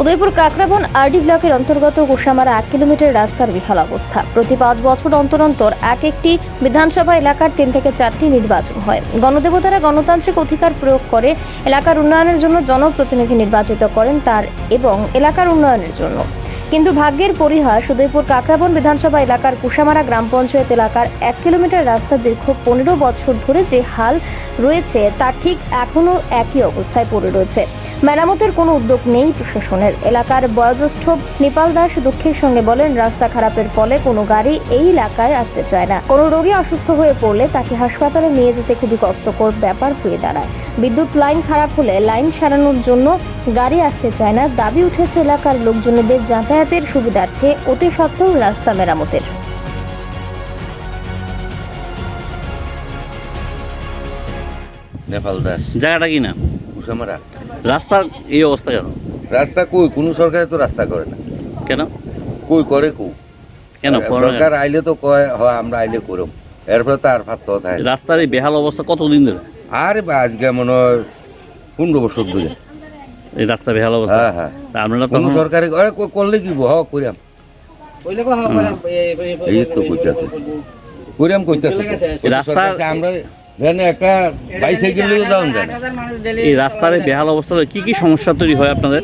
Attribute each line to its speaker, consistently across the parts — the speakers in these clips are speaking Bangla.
Speaker 1: উদয়পুর কাকরাবন আরডি ব্লকের অন্তর্গত কুশামারা এক কিলোমিটার রাস্তার বিহাল অবস্থা। প্রতি পাঁচ বছর অন্তর অন্তর এক একটি বিধানসভা এলাকার তিন থেকে চারটি নির্বাচন হয়। গণদেবতারা গণতান্ত্রিক অধিকার প্রয়োগ করে এলাকার উন্নয়নের জন্য জনপ্রতিনিধি নির্বাচিত করেন তার এবং এলাকার উন্নয়নের জন্য। কিন্তু ভাগ্যের পরিহাস, উদয়পুর কাকরাবন বিধানসভা এলাকার কুশামারা গ্রাম পঞ্চায়েত এলাকার এক কিলোমিটার রাস্তা দীর্ঘ পনেরো বছর ধরে যে হাল রয়েছে, তা ঠিক এখনও একই অবস্থায় পড়ে রয়েছে। মেরামতের কোনো উদ্যোগ নেই প্রশাসনের। এলাকার বয়োজ্যেষ্ঠ নেপাল দাস দুঃখের সঙ্গে বলেন রাস্তা খারাপের ফলে কোনো গাড়ি এই এলাকায় আসতে চায় না। কোনো রোগী অসুস্থ হয়ে পড়লে তাকে হাসপাতালে নিয়ে যেতে খুবই কষ্টকর ব্যাপার হয়ে দাঁড়ায়। বিদ্যুৎ লাইন খারাপ হলে লাইন সারানোর জন্য গাড়ি আসতে চায় না। দাবি উঠেছে এলাকার লোকজনেদের যাতায়াতের সুবিধার্থে অতি সত্ত্বেও রাস্তা মেরামতের।
Speaker 2: নেপাল দাস।
Speaker 3: জায়গাটা কি না?
Speaker 2: কুসামারা
Speaker 3: রাস্তার এই অবস্থা কেন?
Speaker 2: রাস্তা কই? কোন সরকারে তো রাস্তা করে না।
Speaker 3: কেন?
Speaker 2: কই করে কু?
Speaker 3: কেন?
Speaker 2: সরকার আইলে তো কয় হয় আমরা আইলে করম। এরপরে তো আর ফাত্ত থাকে
Speaker 3: রাস্তার এই বেহাল অবস্থা কতদিন ধরে?
Speaker 2: আরে বা আজকে মনে হয় পনেরো বছর ধরে।
Speaker 3: এই রাস্তা বেহাল অবস্থা?
Speaker 2: হ্যাঁ হ্যাঁ।
Speaker 3: তা আপনারা
Speaker 2: কোন
Speaker 3: তখন
Speaker 2: সরকারে আরে কই করলে কি হ করিয়াম। এই তো কইতাছে। করিয়াম কইতাছে।
Speaker 3: রাস্তা-
Speaker 2: আমরা একটা বাইসাইকেল নিয়ে
Speaker 3: এই রাস্তার বেহাল অবস্থা কি কি সমস্যা তৈরি হয় আপনাদের?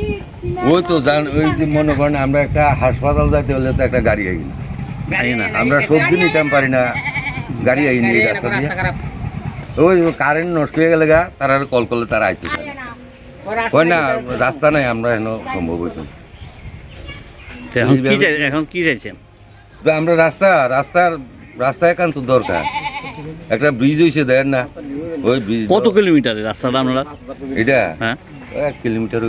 Speaker 2: ওই তো জান ওই যে মনে করেন আমরা একটা হাসপাতাল যাইতে হলে তো একটা গাড়ি আইনি।
Speaker 3: জানি না
Speaker 2: আমরা সবজি নিতাম পারি না গাড়ি আইনি এই রাস্তা দিয়ে। ওই কারেন্ট নষ্ট হয়ে গেলে গা তারা আর কল করলে তারা আইতে না। কয় না রাস্তা নাই আমরা এখনও সম্ভব হইতো।
Speaker 3: এখন কি চাইছেন?
Speaker 2: তো আমরা রাস্তা রাস্তার রাস্তা একান্ত দরকার। একটা ব্রিজ হয়েছে দেন না। ওই ব্রিজ
Speaker 3: কত কিলোমিটার এই রাস্তাটা আপনারা?
Speaker 2: এটা?
Speaker 3: হ্যাঁ।
Speaker 2: এক কিলোমিটার